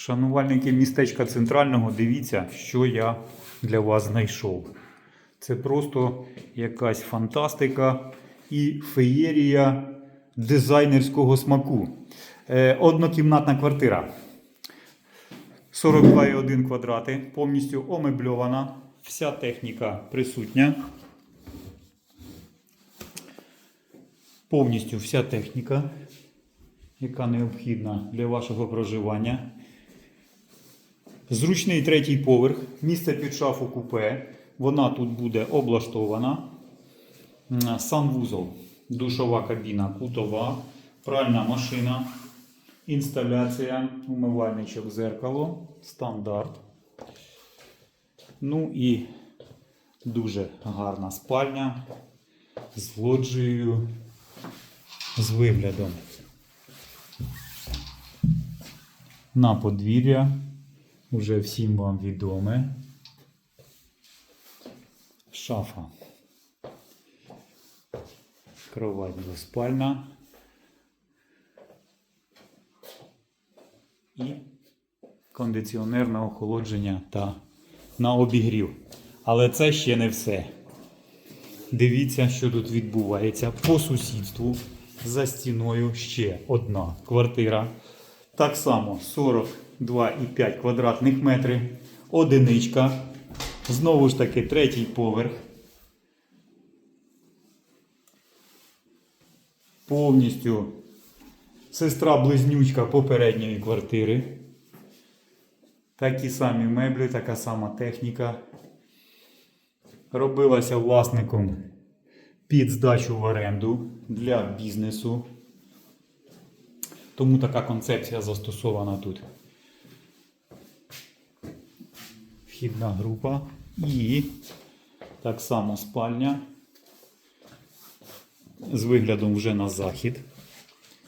Шанувальники містечка центрального, дивіться, що я для вас знайшов. Це просто якась фантастика і феєрія дизайнерського смаку. Е, однокімнатна квартира. 42,1 квадрати, повністю омебльована. Вся техніка присутня. Повністю вся техніка, яка необхідна для вашого проживання. Зручний третій поверх, місце під шафу купе. Вона тут буде облаштована. Санвузол, душова кабіна, кутова, пральна машина, інсталяція, умивальничок, зеркало, стандарт. Ну і дуже гарна спальня. З лоджією, з виглядом. На подвір'я. Уже всім вам відоме. Шафа. Кровать двоспальна. І кондиціонер на охолодження та на обігрів. Але це ще не все. Дивіться, що тут відбувається. По сусідству за стіною ще одна квартира. Так само 42,5 квадратних метрів. Одиничка. Знову ж таки, третій поверх. Повністю сестра-близнючка попередньої квартири. Такі самі меблі, така сама техніка. Робилася власником під здачу в оренду для бізнесу. Тому така концепція застосована тут. Вхідна група і так само спальня з виглядом вже на захід,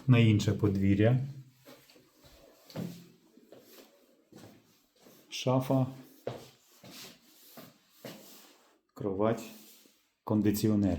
на інше подвір'я. Шафа, кровать, кондиціонер.